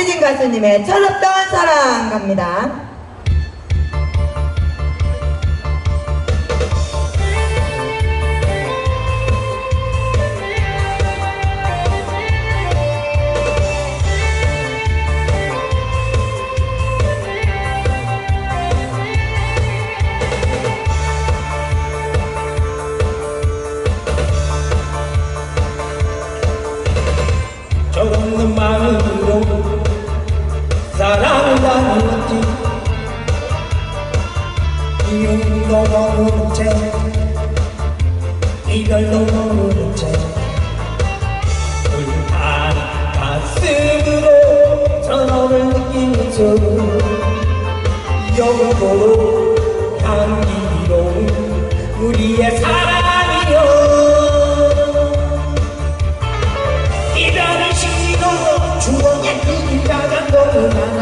박재진 가수님의 철없던 사랑 갑니다. 저없는 마음 이유도 모르는 채 이별도 모르는 채. 불탄 가슴으로 전화를 느끼면서 영원토록 향기로운 우리의 사랑이여. 이별의 추억의 그림자가 너무 많아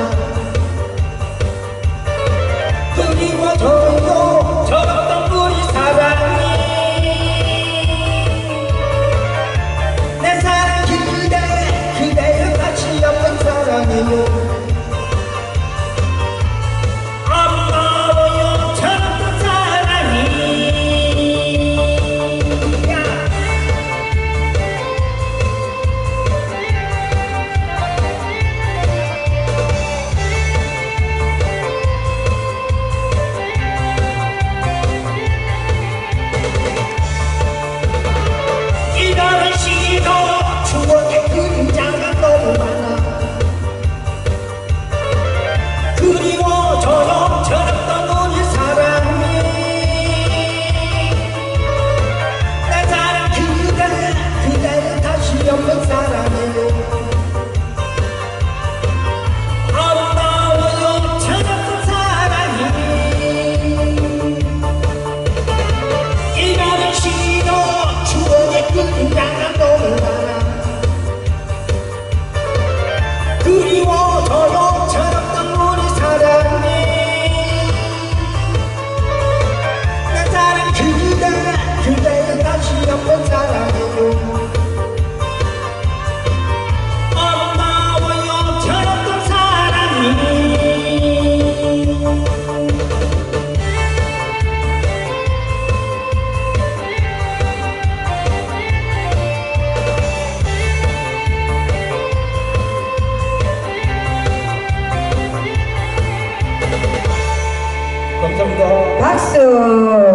Axel.